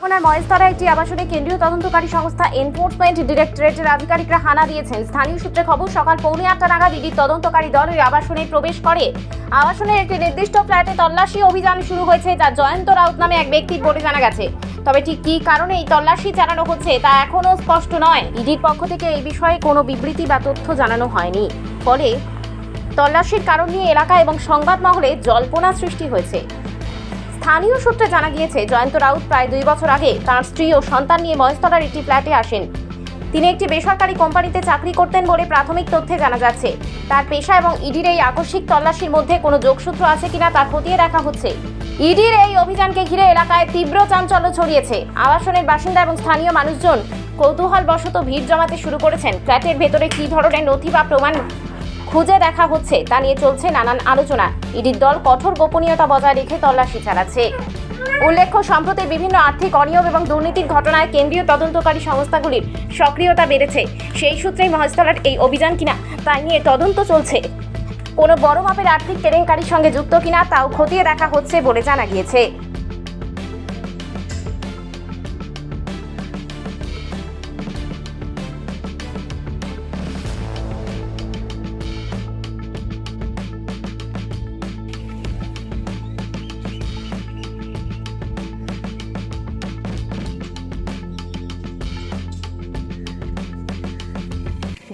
পরগনার মহেশতলা একটি আবাসনে কেন্দ্রীয় তদন্তকারী সংস্থা এনফোর্সমেন্ট ডিরেক্টরেটের আধিকারিকরা হানা দিয়েছেন। স্থানীয় সূত্রে খবর, সকাল পৌনে আটটা নাগাদ ইডির তদন্তকারী দল ওই আবাসনে প্রবেশ করে। আবাসনের একটি নির্দিষ্ট ফ্ল্যাটে তল্লাশি অভিযান শুরু হয়েছে, যা জয়ন্ত রাউত নামে এক ব্যক্তির বলে জানা গেছে। তবে ঠিক কী কারণে এই তল্লাশি চালানো হচ্ছে, তা এখনও স্পষ্ট নয়। ইডির পক্ষ থেকে এই বিষয়ে কোনো বিবৃতি বা তথ্য জানানো হয়নি। ফলে তল্লাশির কারণ নিয়ে এলাকা এবং সংবাদ মহলে জল্পনা সৃষ্টি হয়েছে। স্থানীয় সূত্রে জানা গিয়েছে, জয়ন্ত রাউত প্রায় দুই বছর আগে তার স্ত্রী ও সন্তান নিয়ে মহেশতলার একটি ফ্ল্যাটে আসেন। তিনি একটি বেসরকারি কোম্পানিতে চাকরি করতেন বলে প্রাথমিক তথ্যে জানা যাচ্ছে। তার পেশা এবং ইডির এই আকস্মিক তল্লাশির মধ্যে কোনো যোগসূত্র আছে কিনা তা খতিয়ে দেখা হচ্ছে। ইডির এই অভিযানকে ঘিরে এলাকায় তীব্র চাঞ্চল্য ছড়িয়েছে। আবাসনের বাসিন্দা এবং স্থানীয় মানুষজন কৌতূহলবশত ভিড় জমাতে শুরু করেছেন। ফ্ল্যাটের ভেতরে কী ধরনের নথি বা প্রমাণ খুঁজে দেখা হচ্ছে, তা নিয়ে চলছে নানান আলোচনা। ইডির দল কঠোর গোপনীয়তা বজায় রেখে তল্লাশি চালাচ্ছে। উল্লেখ্য, সম্প্রতি বিভিন্ন আর্থিক অনিয়ম এবং দুর্নীতির ঘটনায় কেন্দ্রীয় তদন্তকারী সংস্থাগুলির সক্রিয়তা বেড়েছে। সেই সূত্রেই মহেশতলার এই অভিযান কিনা তাই নিয়ে তদন্ত চলছে। কোনো বড় মাপের আর্থিক কেলেঙ্কারির সঙ্গে যুক্ত কিনা, তাও খতিয়ে দেখা হচ্ছে বলে জানা গিয়েছে।